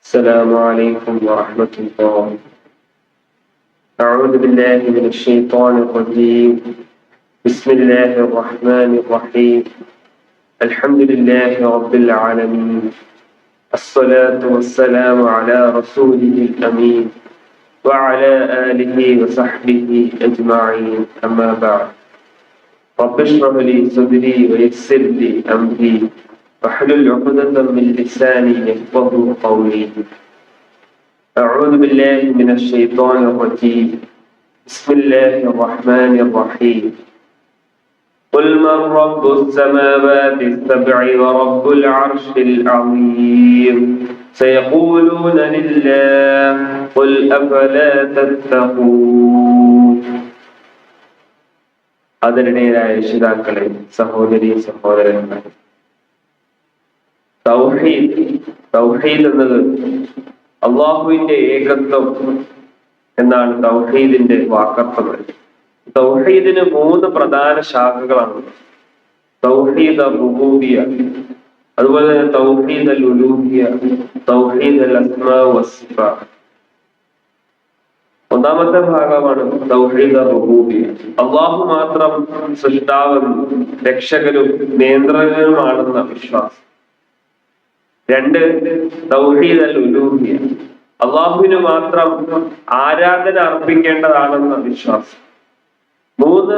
السلام عليكم ورحمة الله. أعوذ بالله من الشيطان الرجيم. بسم الله الرحمن الرحيم. الحمد لله رب العالمين. الصلاة والسلام على رسوله الأمين وعلى آله وصحبه أجمعين. أما بعد رب اشرح لي صدري ويسر لي أمري. واحلل عقدة من لساني يفقه قولي أعوذ بالله من الشيطان الرجيم بسم الله الرحمن الرحيم قل من رب السماوات السبع ورب العرش العظيم سيقولون لله قل أفلا تتقون ആദരണീയരായ രക്ഷിതാക്കളെ സഹോദരി സഹോദരന്മാരെ തൗഹീദ് എന്നത് അള്ളാഹുവിന്റെ ഏകത്വം എന്നാണ് തൗഹീദിന്റെ വാക്കർത്ഥം തൗഹീദിന് മൂന്ന് പ്രധാന ശാഖകളാണ്. തൗഹീദ റുബൂബിയ അതുപോലെ തന്നെ തൗഹീദ് അൽ ഉലൂഹിയ തൗഹീദ് അൽ അസ്മാ വസിഫ. ഒന്നാമത്തെ ഭാഗമാണ് തൗഹീദ റുബൂബിയ അള്ളാഹു മാത്രം സൃഷ്ടാവും രക്ഷകനും നിയന്ത്രകനുമാണെന്ന വിശ്വാസം. രണ്ട് തൗഹീദ് ഉലൂഹിയ അള്ളാഹുവിന് മാത്രം ആരാധന അർപ്പിക്കേണ്ടതാണെന്ന വിശ്വാസം. മൂന്ന്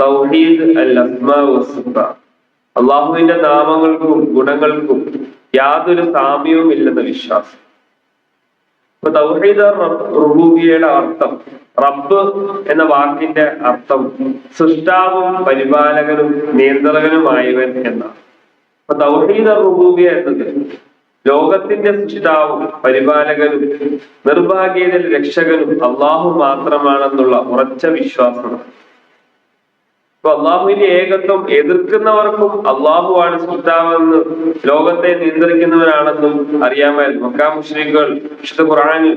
തൗഹീദ് അൽ അള്ളാഹുവിന്റെ നാമങ്ങൾക്കും ഗുണങ്ങൾക്കും യാതൊരു സാമ്യവും ഇല്ലെന്ന വിശ്വാസം. ഇപ്പൊ തൗഹീദ് റുബൂബിയയുടെ അർത്ഥം റബ്ബ് എന്ന വാക്കിന്റെ അർത്ഥം സൃഷ്ടാവും പരിപാലകനും നിയന്ത്രകനുമായവൻ എന്നാണ്. അപ്പൊ തൗഹീദ് റുബൂബിയ എന്നത് ലോകത്തിന്റെ സൃഷ്ടാവും പരിപാലകനും നിർഭാഗ്യതയിൽ രക്ഷകനും അള്ളാഹു മാത്രമാണെന്നുള്ള ഉറച്ച വിശ്വാസം. ഇപ്പൊ അള്ളാഹുവിന്റെ ഏകത്വം എതിർക്കുന്നവർക്കും അള്ളാഹുവാണ് സൃഷ്ടാവെന്ന് ലോകത്തെ നിയന്ത്രിക്കുന്നവരാണെന്നും അറിയാമായിരുന്നു. മക്കാ മുസ്ലിങ്ങൾ വിശുദ്ധ ഖുറാനിൽ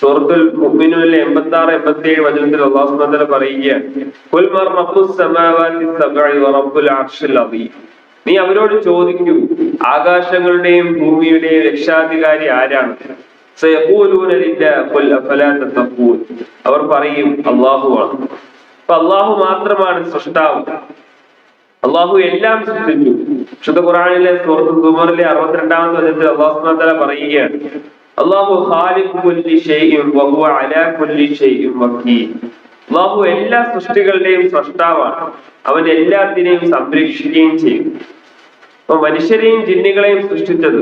സൂറത്തുൽ മുഅ്മിനൂനിലെ എൺപത്തി ആറ് എൺപത്തി ഏഴ് വചനത്തിൽ അള്ളാഹു സുബ്ഹാനഹു പറയുകയാണ് നീ അവരോട് ചോദിക്കൂ ആകാശങ്ങളുടെയും ഭൂമിയുടെയും രക്ഷാധികാരി ആരാണ്? അവർ പറയും അള്ളാഹുവാണ് അപ്പൊ അള്ളാഹു മാത്രമാണ് സൃഷ്ടാവ്. അള്ളാഹു എല്ലാം സൃഷ്ടിച്ചു. വിശുദ്ധ ഖുറാനിലെ സുഹൃത്ത് അറുപത്തിരണ്ടാമത്തെ വചനത്തിൽ അള്ളാഹു മാത്ര പറയുകയാണ് അള്ളാഹു അള്ളാഹു എല്ലാ സൃഷ്ടികളുടെയും സൃഷ്ടാവാണ്. അവൻ എല്ലാത്തിനെയും സംരക്ഷിക്കുകയും ചെയ്യും. അപ്പൊ മനുഷ്യരെയും ജിന്നുകളെയും സൃഷ്ടിച്ചത്.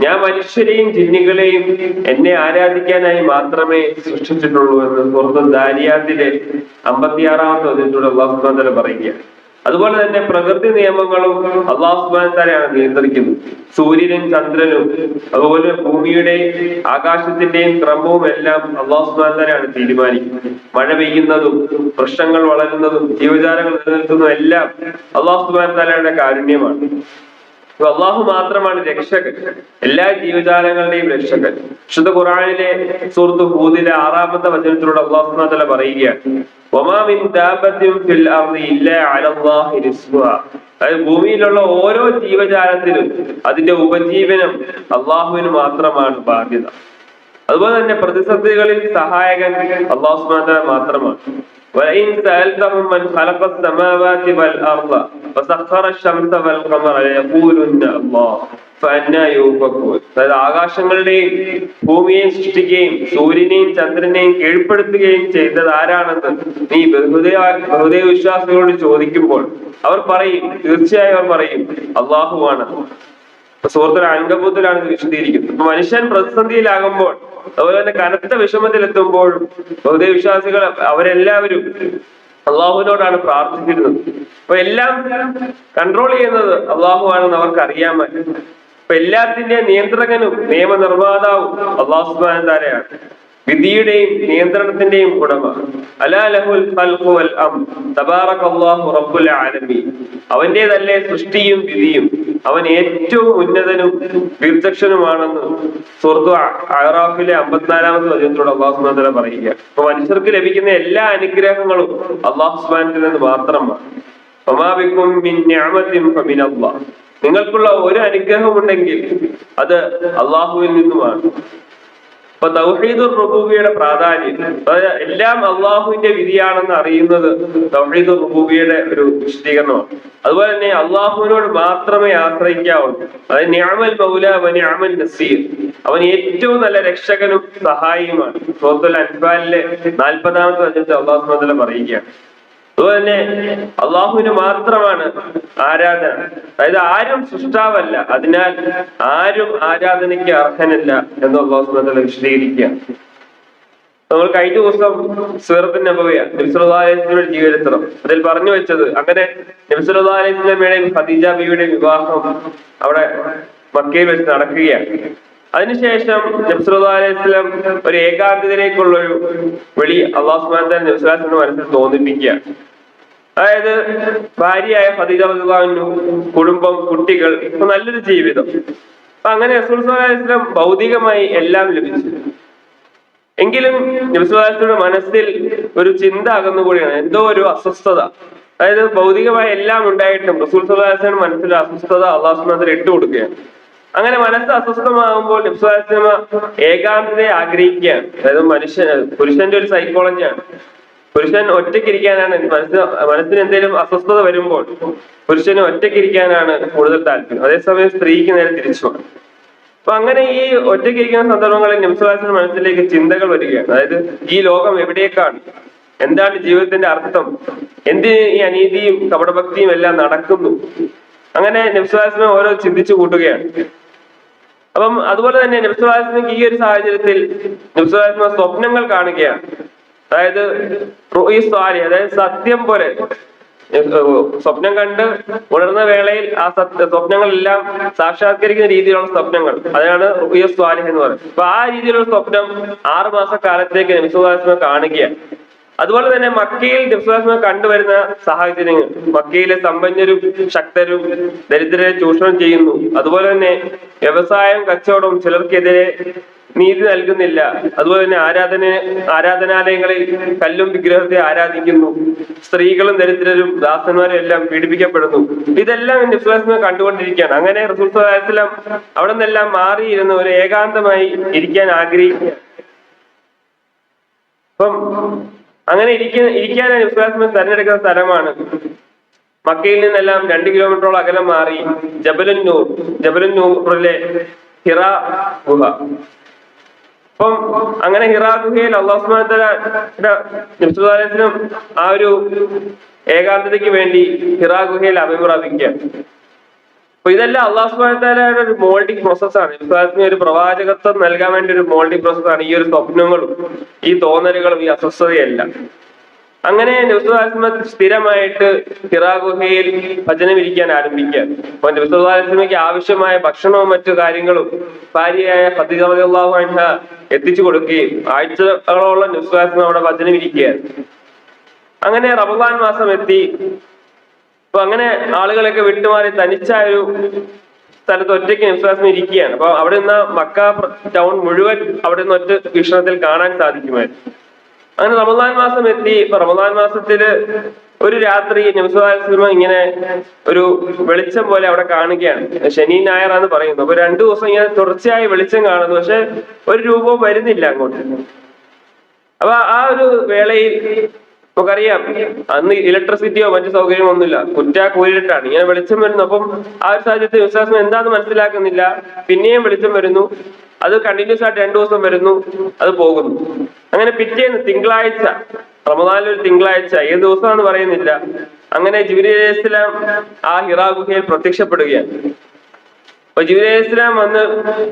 ഞാൻ മനുഷ്യരെയും ജിന്നുകളെയും എന്നെ ആരാധിക്കാനായി മാത്രമേ സൃഷ്ടിച്ചിട്ടുള്ളൂ എന്ന് സുഹൃത്തു ദാരിയാത്തിലെ അമ്പത്തിയാറാമത്തെ അതിന്റെ അള്ളാഹു പറയുക അതുപോലെ തന്നെ പ്രകൃതി നിയമങ്ങളും അള്ളാഹുബാൻ തന്നെയാണ് നിയന്ത്രിക്കുന്നത്. സൂര്യനും ചന്ദ്രനും അതുപോലെ ഭൂമിയുടെ ആകാശത്തിന്റെയും ക്രമവും എല്ലാം അള്ളാഹുബാൻ തന്നെയാണ് തീരുമാനിക്കുന്നത്. മഴ പെയ്യുന്നതും വൃക്ഷങ്ങൾ വളരുന്നതും ജീവജാലങ്ങൾ നിലനിൽക്കുന്നതും എല്ലാം അള്ളാഹുബാൻ തലയുടെ കാരുണ്യമാണ്. അള്ളാഹു മാത്രമാണ് രക്ഷകൻ. എല്ലാ ജീവജാലങ്ങളുടെയും രക്ഷകൻ. വിശുദ്ധ ഖുറാനിലെ സുഹൃത്ത് ഹൂദിലെ ആറാമത്തെ വചനത്തിലൂടെ അള്ളാഹു തല പറയുകയാണ്. വമാ മിൻ ദാബത്തിൻ ഫിൽ അർദി ഇല്ലാ അലല്ലാഹി റിസ്ഖുഹാ അതായത് ഭൂമിയിലുള്ള ഓരോ ജീവജാലത്തിനും അതിന്റെ ഉപജീവനം അള്ളാഹുവിന് മാത്രമാണ് ബാധ്യത അതുപോലെ തന്നെ പ്രതിസന്ധികളിൽ സഹായകൻ അള്ളാഹു സുബ്ഹാനഹു വതആല മാത്രമാണ് وإن سألتهم من خلق السماوات والأرض وسخر الشمس والقمر ليقولن الله فأنا يؤفكون അതായത് ആകാശങ്ങളുടെയും ഭൂമിയെയും സൃഷ്ടിക്കുകയും സൂര്യനെയും ചന്ദ്രനെയും കീഴ്പ്പെടുത്തുകയും ചെയ്തത് ആരാണെന്ന് നീ ബഹുദയ ബഹുദയ വിശ്വാസികളോട് ചോദിക്കുമ്പോൾ അവർ പറയും തീർച്ചയായും അവർ പറയും അള്ളാഹുവാണ് സുഹൃത്തുക്കൾ അങ്കബൂത്തിലാണ് ഇത് വിശദീകരിക്കുന്നത്. മനുഷ്യൻ പ്രതിസന്ധിയിലാകുമ്പോൾ അതുപോലെ തന്നെ കനത്ത വിഷമത്തിലെത്തുമ്പോൾ ബഹുദൈവ വിശ്വാസികൾ അവരെല്ലാവരും അള്ളാഹുവിനോടാണ് പ്രാർത്ഥിച്ചിരുന്നത്. അപ്പൊ എല്ലാം കൺട്രോൾ ചെയ്യുന്നത് അള്ളാഹു ആണെന്ന് അവർക്ക് അറിയാൻ അപ്പൊ എല്ലാത്തിന്റെയും നിയന്ത്രകനും നിയമനിർമ്മാതാവും അള്ളാഹു സുബാൻ താരയാണ് വിധിയുടെയും നിയന്ത്രണത്തിന്റെയും ഉടമ. അവന്റേതല്ലേ സൃഷ്ടിയും വിധിയും. അവൻ ഏറ്റവും ഉന്നതനും വിർചക്ഷനുമാണെന്ന് സുഹൃത്തു അറാഫിലെ അമ്പത്തിനാലാമത്തെ വചനത്തോട് അള്ളാഹു സുബ്ഹാനഹു തല പറയുക അപ്പൊ മനുഷ്യർക്ക് ലഭിക്കുന്ന എല്ലാ അനുഗ്രഹങ്ങളും അള്ളാഹു സുബ്ഹാനഹു നിന്ന് മാത്രമാണ്. നിങ്ങൾക്കുള്ള ഒരു അനുഗ്രഹം ഉണ്ടെങ്കിൽ അത് അള്ളാഹുവിൽ നിന്നുമാണ്. അപ്പൊ തൗഹീദുർ റുബൂബിയുടെ പ്രാധാന്യം അതായത് എല്ലാം അള്ളാഹുവിന്റെ വിധിയാണെന്ന് അറിയുന്നത് തൗഹീദുർ റുബൂബിയുടെ ഒരു വിശദീകരണമാണ്. അതുപോലെ തന്നെ അള്ളാഹുവിനോട് മാത്രമേ ആശ്രയിക്കാവുള്ളൂ. അതായത് നസീർ. അവൻ ഏറ്റവും നല്ല രക്ഷകനും സഹായിയുമാണ്. സൂറത്തുൽ അൻഫാലിലെ നാൽപ്പതാമത്തെ അഞ്ചത്തെ അള്ളാഹു പറയുകയാണ്. അതുപോലെ തന്നെ അള്ളാഹുവിന് മാത്രമാണ് ആരാധന. അതായത് ആരും സൃഷ്ടാവല്ല. അതിനാൽ ആരും ആരാധനയ്ക്ക് അർഹനല്ല എന്ന് അള്ളാഹു വിശദീകരിക്കുക. നമ്മൾ കഴിഞ്ഞ ദിവസം സീറത്തിന്റെ നബവിയ ജീവചരിത്രം അതിൽ പറഞ്ഞു വെച്ചത് അങ്ങനെ നബിസുല്ലാസ്ലമയുടെയും ഖദീജ ബിയുടെ വിവാഹം അവിടെ മക്കയിൽ വെച്ച് നടക്കുകയാണ്. അതിനുശേഷം നബ്സുലിസ്ലം ഒരു ഏകാഗ്രതയിലേക്കുള്ള ഒരു വെളി അള്ളാഹു സുബ്ഹാനഹു നബ്സുല്ലാസ്ലിന്റെ മനസ്സിൽ തോന്നിപ്പിക്കുക. അതായത് ഭാര്യയായ ഫതിജ റളിയല്ലാഹു കുടുംബം കുട്ടികൾ ഇപ്പൊ നല്ലൊരു ജീവിതം. അപ്പൊ അങ്ങനെ വസല്ലം ഭൗതികമായി എല്ലാം ലഭിച്ചു. എങ്കിലും നബിസ്വലാസിയുടെ മനസ്സിൽ ഒരു ചിന്ത അകന്നുകൂടിയാണ് എന്തോ ഒരു അസ്വസ്ഥത. അതായത് ഭൗതികമായ എല്ലാം ഉണ്ടായിട്ടും റസൂൽ സുല്ലാസിന്റെ മനസ്സിൽ അസ്വസ്ഥത അള്ളാഹുസ്മാൻ ഇട്ട് കൊടുക്കുകയാണ്. അങ്ങനെ മനസ്സ് അസ്വസ്ഥമാകുമ്പോൾ നബ്സുലാസ്ലമ ഏകാന്തതയെ ആഗ്രഹിക്കുകയാണ്. അതായത് മനുഷ്യൻ പുരുഷന്റെ ഒരു സൈക്കോളജിയാണ് പുരുഷൻ ഒറ്റക്കിരിക്കാനാണ് മനസ്സിന് മനസ്സിന് എന്തെങ്കിലും അസ്വസ്ഥത വരുമ്പോൾ പുരുഷന് ഒറ്റക്കിരിക്കാനാണ് കൂടുതൽ താല്പര്യം. അതേസമയം സ്ത്രീക്ക് നേരെ തിരിച്ചുമാണ് അപ്പൊ അങ്ങനെ ഈ ഒറ്റക്കിരിക്കുന്ന സന്ദർഭങ്ങളിൽ നിംസവാസിന്റെ മനസ്സിലേക്ക് ചിന്തകൾ വരികയാണ്. അതായത് ഈ ലോകം എവിടേക്കാണ്? എന്താണ് ജീവിതത്തിന്റെ അർത്ഥം? എന്തിന് ഈ അനീതിയും കപടഭക്തിയും എല്ലാം നടക്കുന്നു? അങ്ങനെ നിംസവാസിനെ ഓരോ ചിന്തിച്ചു കൂട്ടുകയാണ്. അപ്പം അതുപോലെ തന്നെ നബ്സുവാസിനക്ക് ഈ ഒരു സാഹചര്യത്തിൽ നബ്സുവാസിന സ്വപ്നങ്ങൾ കാണുകയാണ്. അതായത് സ്വാലി അതായത് സത്യം പോലെ സ്വപ്നം കണ്ട് ഉണർന്ന വേളയിൽ ആ സത്യ സ്വപ്നങ്ങളെല്ലാം സാക്ഷാത്കരിക്കുന്ന രീതിയിലുള്ള സ്വപ്നങ്ങൾ. അതാണ് സ്വാലിഹ് എന്ന് പറയുന്നത്. അപ്പൊ ആ രീതിയിലുള്ള സ്വപ്നം ആറു മാസ കാലത്തേക്ക് നിമിഷ കാണുകയാണ്. അതുപോലെ തന്നെ മക്കയിൽ നബിസുവാസ്മ കണ്ടുവരുന്ന സാഹചര്യങ്ങൾ. മക്കയിലെ സമ്പന്നരും ശക്തരും ദരിദ്രരെ ചൂഷണം ചെയ്യുന്നു. അതുപോലെ തന്നെ വ്യവസായം കച്ചവടവും ചിലർക്കെതിരെ നീതി നൽകുന്നില്ല. അതുപോലെ തന്നെ ആരാധന ആരാധനാലയങ്ങളിൽ കല്ലും വിഗ്രഹത്തെ ആരാധിക്കുന്നു. സ്ത്രീകളും ദരിദ്രരും ദാസന്മാരും എല്ലാം പീഡിപ്പിക്കപ്പെടുന്നു. ഇതെല്ലാം നിസ്ലാസ്മ കണ്ടുകൊണ്ടിരിക്കുകയാണ്. അങ്ങനെ റസൂൽ സ്വലാസ്ലം അവിടെ നിന്നെല്ലാം മാറിയിരുന്ന് ഒരു ഏകാന്തമായി ഇരിക്കാൻ ആഗ്രഹിക്കുക അപ്പം അങ്ങനെ ഇരിക്കുന്ന ഇരിക്കാനായി വിശ്വാസം തെരഞ്ഞെടുക്കുന്ന സ്ഥലമാണ്. മക്കയിൽ നിന്നെല്ലാം രണ്ട് കിലോമീറ്ററോളം അകലം മാറി ജബലുന്നൂർ ജബലുന്നൂറിലെ ഹിറ ഗുഹ. അപ്പം അങ്ങനെ ഹിറ ഗുഹയിൽ അള്ളാഹുസ്മാനും ആ ഒരു ഏകാന്തതയ്ക്ക് വേണ്ടി ഹിറ ഗുഹയിൽ അഭിപ്രാപിക്കുക അപ്പൊ ഇതെല്ലാം അള്ളാഹു സുബാനയുടെ ഒരു മോൾഡിംഗ് പ്രോസസ്സാണ് ഇസ്ലാമിന് ഒരു പ്രവാചകത്വം നൽകാൻ വേണ്ടി ഒരു മോൾഡിംഗ് പ്രോസസ്സാണ് ഈ ഒരു സ്വപ്നങ്ങളും ഈ തോന്നലുകളും ഈ അസ്വസ്ഥതയെല്ലാം. അങ്ങനെ നബ്സുദാസ്മ സ്ഥിരമായിട്ട് ഹിറാ ഗുഹയിൽ ഭജനം ഇരിക്കാൻ ആരംഭിക്കുക. അപ്പൊ നബ്സുദാസ്മയ്ക്ക് ആവശ്യമായ ഭക്ഷണവും മറ്റു കാര്യങ്ങളും ഭാര്യയായ ഫത്തിജാഹു അൻഹ എത്തിച്ചു കൊടുക്കുകയും ആഴ്ചകളോളം നബ്സുദാസ്മ അവിടെ ഭജനം ഇരിക്കുകയായിരുന്നു. അങ്ങനെ റമദാൻ മാസം എത്തി. അപ്പൊ അങ്ങനെ ആളുകളൊക്കെ വിട്ടുമാറി തനിച്ചായ ഒരു സ്ഥലത്ത് ഒറ്റയ്ക്ക് നിസ്വാസം ഇരിക്കുകയാണ്. അപ്പൊ അവിടെ നിന്ന് മക്ക ടൗൺ മുഴുവൻ അവിടെ നിന്ന് ഒറ്റ വീക്ഷണത്തിൽ കാണാൻ സാധിക്കുമായിരുന്നു. അങ്ങനെ റമദാൻ മാസം എത്തി. ഇപ്പൊ റമദാൻ മാസത്തിൽ ഒരു രാത്രി നബ്സുലിമ ഇങ്ങനെ ഒരു വെളിച്ചം പോലെ അവിടെ കാണുകയാണ്. ശനി എന്ന് പറയുന്നു. അപ്പൊ രണ്ടു ദിവസം ഇങ്ങനെ തുടർച്ചയായി വെളിച്ചം കാണുന്നു. പക്ഷെ ഒരു രൂപവും വരുന്നില്ല അങ്ങോട്ട്. അപ്പൊ ആ ഒരു വേളയിൽ നമുക്കറിയാം അന്ന് ഇലക്ട്രിസിറ്റിയോ മറ്റു സൗകര്യമോ ഒന്നുമില്ല. കുറ്റ കൂരിട്ടാണ് ഇങ്ങനെ വെളിച്ചം വരുന്നു. അപ്പം ആ ഒരു സാഹചര്യത്തിൽ വിശ്വാസം എന്താന്ന് മനസ്സിലാക്കുന്നില്ല. പിന്നെയും വെളിച്ചം വരുന്നു. അത് കണ്ടിന്യൂസ് ആയിട്ട് രണ്ടു ദിവസം വരുന്നു. അത് പോകുന്നു. അങ്ങനെ പിറ്റേന്ന് തിങ്കളാഴ്ച റമദാനിൽ ഒരു തിങ്കളാഴ്ച ഏത് ദിവസമാണെന്ന് പറയുന്നില്ല. അങ്ങനെ ജിബിരി ഇസ്ലാം ആ ഹിറാ ഗുഹയിൽ പ്രത്യക്ഷപ്പെടുകയാണ്. അപ്പൊ ജിബിരി ഇസ്ലാം വന്ന്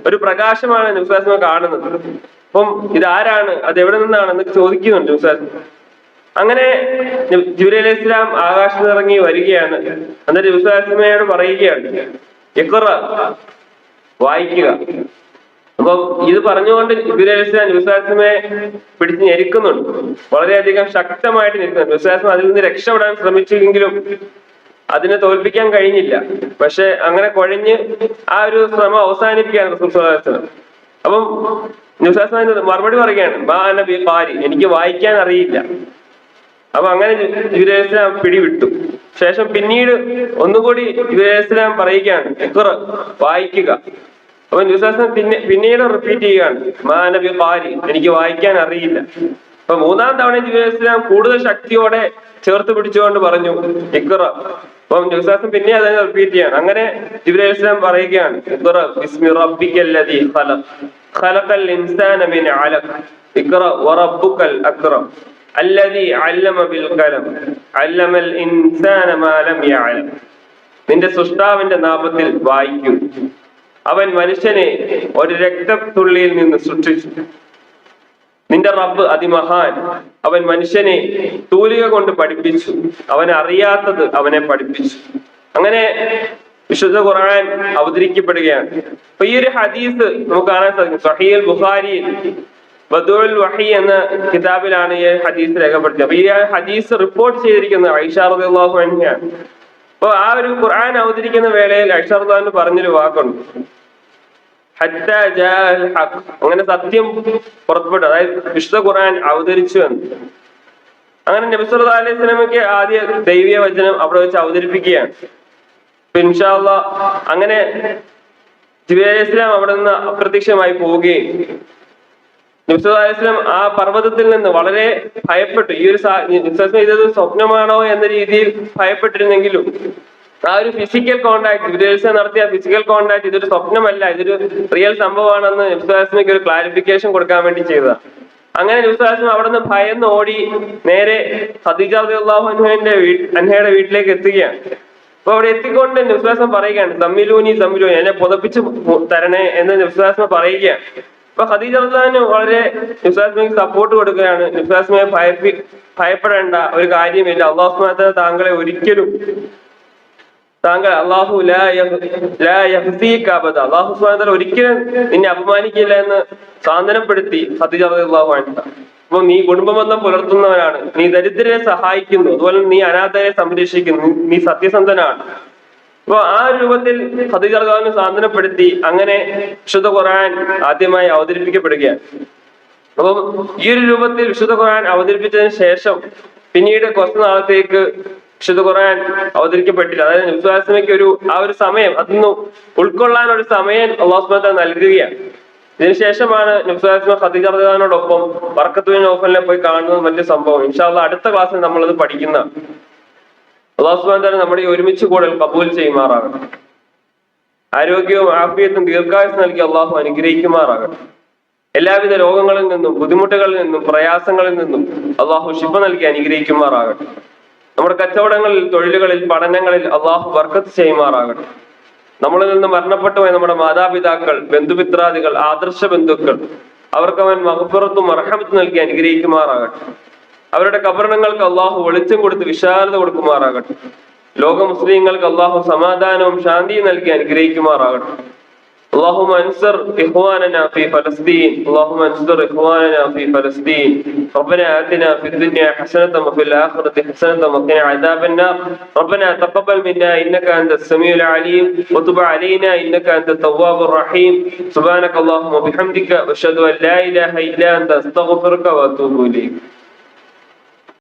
ഒരു പ്രകാശമാണ് നുസ്ലാസ്മ കാണുന്നത്. അപ്പം ഇതാരാണ്? അത് എവിടെ നിന്നാണെന്ന് ചോദിക്കുന്നുണ്ട് നുസ്ലാസ്മ അങ്ങനെ ജിബിരി അലൈഹി ഇസ്ലാം ആകാശത്ത് ഇറങ്ങി വരികയാണ്. എന്നിട്ട് നുസ്ലാസ്മയോട് പറയുകയാണ് ഇക്കുറ വായിക്കുക. അപ്പം ഇത് പറഞ്ഞുകൊണ്ട് ജിബിരി അലൈഹി ഇസ്ലാം നുസ്ലാസ്മയെ പിടിച്ച് ഞെരുക്കുന്നുണ്ട്. വളരെയധികം ശക്തമായിട്ട് നിൽക്കുന്നുണ്ട് നുസ്ലാസ്മ അതിൽ നിന്ന് രക്ഷപ്പെടാൻ ശ്രമിച്ചെങ്കിലും അതിനെ തോൽപ്പിക്കാൻ കഴിഞ്ഞില്ല. പക്ഷെ അങ്ങനെ കുഴഞ്ഞ് ആ ഒരു ശ്രമം അവസാനിപ്പിക്കാണ് റസൂൽ അപ്പം നുസ്ലാസ്മാൻ മറുപടി പറയുകയാണ് മാ നബി പാരി എനിക്ക് വായിക്കാൻ അറിയില്ല. അപ്പൊ അങ്ങനെ ജിബ്രീൽ ഇസ്ലാം പിടിവിട്ടു. ശേഷം പിന്നീട് ഒന്നുകൂടി ജിബ്രീൽ ഇസ്ലാം പറയുകയാണ് വായിക്കുക. അപ്പൊ ന്യൂസാസം പിന്നെ പിന്നീട് റിപ്പീറ്റ് ചെയ്യുകയാണ് മാനവി പാരി എനിക്ക് വായിക്കാൻ അറിയില്ല. അപ്പൊ മൂന്നാം തവണ ജിബ്രീൽ ഇസ്ലാം കൂടുതൽ ശക്തിയോടെ ചേർത്ത് പിടിച്ചുകൊണ്ട് പറഞ്ഞു ഇക്കുറ അപ്പം ജുസാസം പിന്നെ അത് റിപ്പീറ്റ് ചെയ്യാണ്. അങ്ങനെ ഇസ്ലാം പറയുകയാണ് ഇക്കുറ ബിസ്മി റബ്ബിക്കല്ലദീ ഖലഖ്. ഖലഖൽ ഇൻസാന മിൻ അലഖ്. ഇക്കുറ വറബ്ബുക്കൽ അക്രം അല്ലദീ അല്ലമ ബിൽ കലം അല്ലമൽ ഇൻസാന മാ ലം യഅലം. നിന്റെ സൃഷ്ടാവിന്റെ നാമത്തിൽ വായിക്കൂ. അവൻ മനുഷ്യനെ ഒരു രക്തത്തുള്ളിയിൽ നിന്ന് സൃഷ്ടിച്ചു. നിന്റെ റബ്ബ് അതിമഹാൻ. അവൻ മനുഷ്യനെ തൂലിക കൊണ്ട് പഠിപ്പിച്ചു. അവൻ അറിയാത്തത് അവനെ പഠിപ്പിച്ചു. അങ്ങനെ വിശുദ്ധ ഖുർആൻ അവതരിക്കപ്പെടുകയാണ്. അപ്പൊ ഈ ഒരു ഹദീസ് നമുക്ക് കാണാൻ സാധിക്കും. സഹീൽ ബുഖാരിയിൽ വഹി എന്ന കിതാബിലാണ് ഈ ഹദീസ് രേഖപ്പെടുത്തിയത്. അപ്പൊ ഈ ഹദീസ് റിപ്പോർട്ട് ചെയ്തിരിക്കുന്നത് ഐഷ റളിയല്ലാഹു അൻഹയാണ് അപ്പൊ ആ ഒരു ഖുർആൻ അവതരിക്കുന്ന വേളയിൽ ഐഷ റളിയല്ലാഹു പറഞ്ഞൊരു വാക്കുണ്ട്. അങ്ങനെ സത്യം പുറത്തുപെട്ടു അതായത് വിശുദ്ധ ഖുർആൻ അവതരിച്ചു എന്ന്. അങ്ങനെ നബി സല്ലല്ലാഹു അലൈഹി വസല്ലമയ്ക്ക് ആദ്യ ദൈവീയ വചനം അവിടെ വെച്ച് അവതരിപ്പിക്കുകയാണ്. അപ്പൊ ഇൻഷാ അള്ളാ അങ്ങനെ ജിബിലി അലൈഹി ഇസ്ലാം അവിടെ നിന്ന് അപ്രത്യക്ഷമായി പോവുകയും വസല്ലം ആ പർവതത്തിൽ നിന്ന് വളരെ ഭയപ്പെട്ടു. ഈ ഒരു വസല്ലം ഇതൊരു സ്വപ്നമാണോ എന്ന രീതിയിൽ ഭയപ്പെട്ടിരുന്നെങ്കിലും ആ ഒരു ഫിസിക്കൽ കോണ്ടാക്ട് വിദേശ നടത്തിയ ഫിസിക്കൽ കോണ്ടാക്ട് ഇതൊരു സ്വപ്നമല്ല. ഇതൊരു റിയൽ സംഭവമാണെന്ന് നബ്സുഹാസ്മിക്ക് ഒരു ക്ലാരിഫിക്കേഷൻ കൊടുക്കാൻ വേണ്ടി ചെയ്തതാണ് അങ്ങനെ നബ്സുഹാസ്മി അവിടെ നിന്ന് ഭയന്ന് ഓടി നേരെ ഖദീജ അള്ളാഹു അൻഹയുടെ അൻഹയുടെ വീട്ടിലേക്ക് എത്തുകയാണ്. അപ്പൊ അവിടെ എത്തിക്കൊണ്ട് നബ്സുഹാസം പറയുകയാണ് സമ്മിലൂനി സമ്മിലൂനി എന്നെ പുതപ്പിച്ച് തരണേ എന്ന് നബ്സുഹാസ്മ പറയുകയാണ്. അപ്പൊ ഖദീജ അള്ളാഹിന് വളരെ നിസ്വാസ്മിക്ക് സപ്പോർട്ട് കൊടുക്കുകയാണ്. നബ്സുഹാസ്മയെ ഭയപ്പി ഭയപ്പെടേണ്ട ഒരു കാര്യമില്ല. അള്ളാഹു താങ്കളെ ഒരിക്കലും താങ്കൾ അള്ളാഹു. അള്ളാഹു വതആല ഒരിക്കലും നിന്നെ അപമാനിക്കില്ല എന്ന് സാന്ത്വനപ്പെടുത്തി ഖദീജ റളിയല്ലാഹു അൻഹ. അപ്പൊ നീ കുടുംബബന്ധം പുലർത്തുന്നവനാണ്. നീ ദരിദ്രരെ സഹായിക്കുന്നു. അതുപോലെ നീ അനാഥരെ സംരക്ഷിക്കുന്നു. നീ സത്യസന്ധനാണ്. അപ്പൊ ആ രൂപത്തിൽ റളിയല്ലാഹു സാന്ത്വനപ്പെടുത്തി അങ്ങനെ വിശുദ്ധ ഖുർആൻ ആദ്യമായി അവതരിപ്പിക്കപ്പെടുകയാണ്. അപ്പം ഈ ഒരു രൂപത്തിൽ വിശുദ്ധ ഖുർആൻ അവതരിപ്പിച്ചതിന് ശേഷം പിന്നീട് കുറച്ച് നാളത്തേക്ക് വിശുദ്ധ ഖുർആൻ അവതരിക്കപ്പെട്ടില്ല. അതായത് നിസ്വാസമയ്ക്ക് ഒരു ആ ഒരു സമയം അതൊന്ന് ഉൾക്കൊള്ളാൻ ഒരു സമയം അള്ളാഹുസ്മത്തെ നൽകുകയാണ്. ഇതിനുശേഷമാണ് നബ്സുലാസ്മ ഖദീജ റളിയല്ലാഹുവിനോടൊപ്പം വർക്കത്തുവിൻ ഓഫലിനെ പോയി കാണുന്നത് മറ്റു സംഭവം. ഇൻഷാല്ല അടുത്ത ക്ലാസ്സിൽ നമ്മളത് പഠിക്കുന്ന അള്ളാഹുസ്മാൻ നമ്മുടെ ഈ ഒരുമിച്ച് കൂടൽ കബൂൽ ചെയ്യുമാറാകണം ആരോഗ്യവും ആഫിയത്തും ദീർഘായുസ് നൽകി അള്ളാഹു അനുഗ്രഹിക്കുമാറാകണം എല്ലാവിധ രോഗങ്ങളിൽ നിന്നും ബുദ്ധിമുട്ടുകളിൽ നിന്നും പ്രയാസങ്ങളിൽ നിന്നും അള്ളാഹു ശിഫ നൽകി അനുഗ്രഹിക്കുമാറാകട്ടെ. നമ്മുടെ കച്ചവടങ്ങളിൽ തൊഴിലുകളിൽ പഠനങ്ങളിൽ അള്ളാഹു വർക്കത്ത് ചെയ്യുമാറാകട്ടെ. നമ്മളിൽ നിന്ന് മരണപ്പെട്ടുപോയ നമ്മുടെ മാതാപിതാക്കൾ ബന്ധുമിത്രാദികൾ ആദർശ ബന്ധുക്കൾ അവർക്ക് അവൻ മഹപ്പുറത്തും അർഹമത്ത് നൽകി അനുഗ്രഹിക്കുമാറാകട്ടെ. അവരുടെ കബരണങ്ങൾക്ക് അള്ളാഹു വെളിച്ചം കൊടുത്ത് വിശാലത കൊടുക്കുമാറാകട്ടെ ലോക മുസ്ലിങ്ങൾക്ക് അള്ളാഹു സമാധാനവും ശാന്തിയും നൽകി അനുഗ്രഹിക്കുമാറാകട്ടെ اللهم انصر اخواننا في فلسطين اللهم انصر اخواننا في فلسطين ربنا اتنا في الدنيا حسنه وفي الاخره حسنه وقنا عذاب النار ربنا تقبل منا انك انت السميع العليم وتب علينا انك انت التواب الرحيم سبحانك اللهم وبحمدك واشهد ان لا اله الا انت استغفرك واتوب اليك